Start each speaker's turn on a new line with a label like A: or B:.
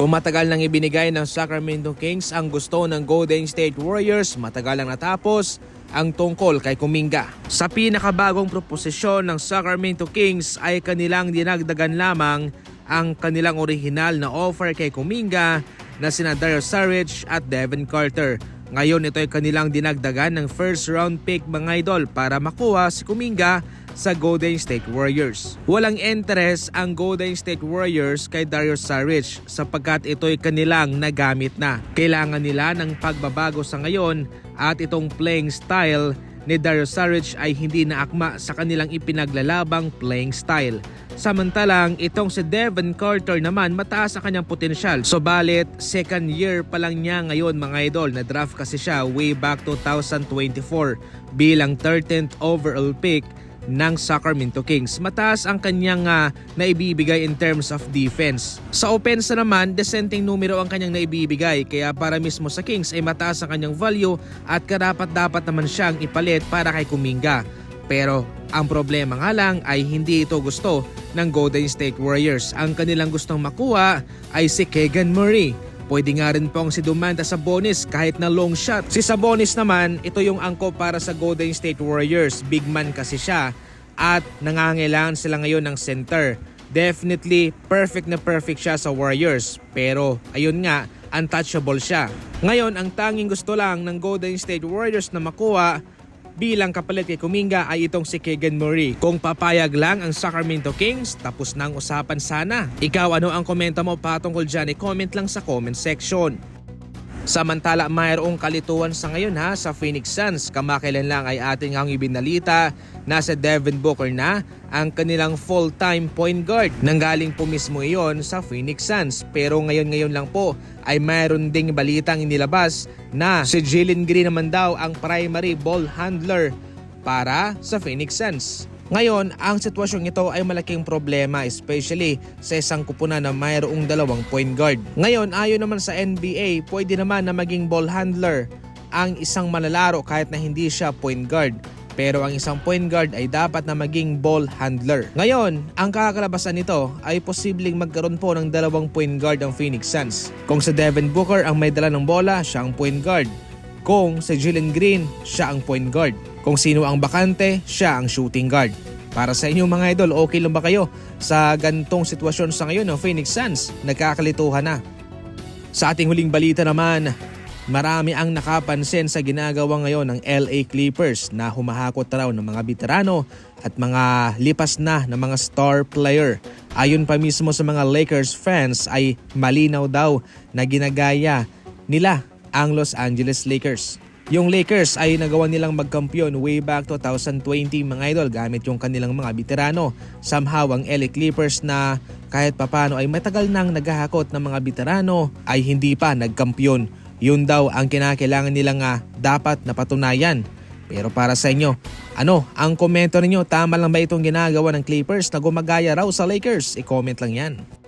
A: Kung matagal nang ibinigay ng Sacramento Kings ang gusto ng Golden State Warriors, matagal lang natapos ang tungkol kay Kuminga. Sa pinakabagong proposisyon ng Sacramento Kings ay kanilang dinagdagan lamang ang kanilang orihinal na offer kay Kuminga na sina Dario Saric at Devin Carter. Ngayon ito ay kanilang dinagdagan ng first round pick mga idol para makuha si Kuminga sa Golden State Warriors. Walang interest ang Golden State Warriors kay Dario Saric sapagkat ito'y kanilang nagamit na. Kailangan nila ng pagbabago sa ngayon at itong playing style ni Dario Saric ay hindi naakma sa kanilang ipinaglalabang playing style. Samantalang itong si Devin Carter naman mataas ang kanyang potensyal. Subalit second year pa lang niya ngayon mga idol na draft kasi siya way back 2024 bilang 13th overall pick ng Sacramento Kings. Mataas ang kanyang uh, naibibigay in terms of defense. Sa opensa naman, desenteng numero ang kanyang naibibigay kaya para mismo sa Kings ay mataas ang kanyang value at karapat dapat naman siyang ipalit para kay Kuminga. Pero ang problema nga lang ay hindi ito gusto ng Golden State Warriors. Ang kanilang gustong makuha ay si Kegan Murray. Pwede nga rin pong si Dumanda sa bonus kahit na long shot. Si Sabonis naman, ito yung angko para sa Golden State Warriors. Big man kasi siya at nangangailangan sila ngayon ng center. Definitely perfect na perfect siya sa Warriors. Pero ayun nga, untouchable siya. Ngayon, ang tanging gusto lang ng Golden State Warriors na makuha bilang kapalit kay Kuminga ay itong si Keegan Murray. Kung papayag lang ang Sacramento Kings, tapos na ang usapan sana. Ikaw ano ang komento mo patungkol dyan? I-comment lang sa comment section. Samantala mayroong kalituan sa ngayon ha sa Phoenix Suns. Kamakailan lang ay ating ang ibinalita na sa Devin Booker na ang kanilang full-time point guard. Nanggaling po mismo iyon sa Phoenix Suns. Pero ngayon-ngayon lang po ay mayroon ding balitang inilabas na si Jalen Green naman daw ang primary ball handler para sa Phoenix Suns. Ngayon, ang sitwasyong ito ay malaking problema especially sa isang kupunan na mayroong dalawang point guard. Ngayon, ayon naman sa NBA, pwede naman na maging ball handler ang isang manlalaro kahit na hindi siya point guard. Pero ang isang point guard ay dapat na maging ball handler. Ngayon, ang kakalabasan nito ay posibleng magkaroon po ng dalawang point guard ang Phoenix Suns. Kung si Devin Booker ang may dala ng bola, siya ang point guard. Kung si Jalen Green, siya ang point guard. Kung sino ang bakante, siya ang shooting guard. Para sa inyo mga idol, okay lang ba kayo sa gantong sitwasyon sa ngayon ng Phoenix Suns? Nagkakalituhan na. Sa ating huling balita naman, marami ang nakapansin sa ginagawa ngayon ng LA Clippers na humahakot raw ng mga veterano at mga lipas na ng mga star player. Ayon pa mismo sa mga Lakers fans ay malinaw daw na ginagaya nila ang Los Angeles Lakers. Yung Lakers ay nagawa nilang magkampiyon way back 2020 mga idol gamit yung kanilang mga veterano. Somehow ang LA Clippers na kahit papano ay matagal nang naghahakot ng mga veterano ay hindi pa nagkampiyon. Yun daw ang kinakailangan nila nga dapat napatunayan. Pero para sa inyo, ano ang komento ninyo? Tama lang ba itong ginagawa ng Clippers na gumagaya raw sa Lakers? I-comment lang yan.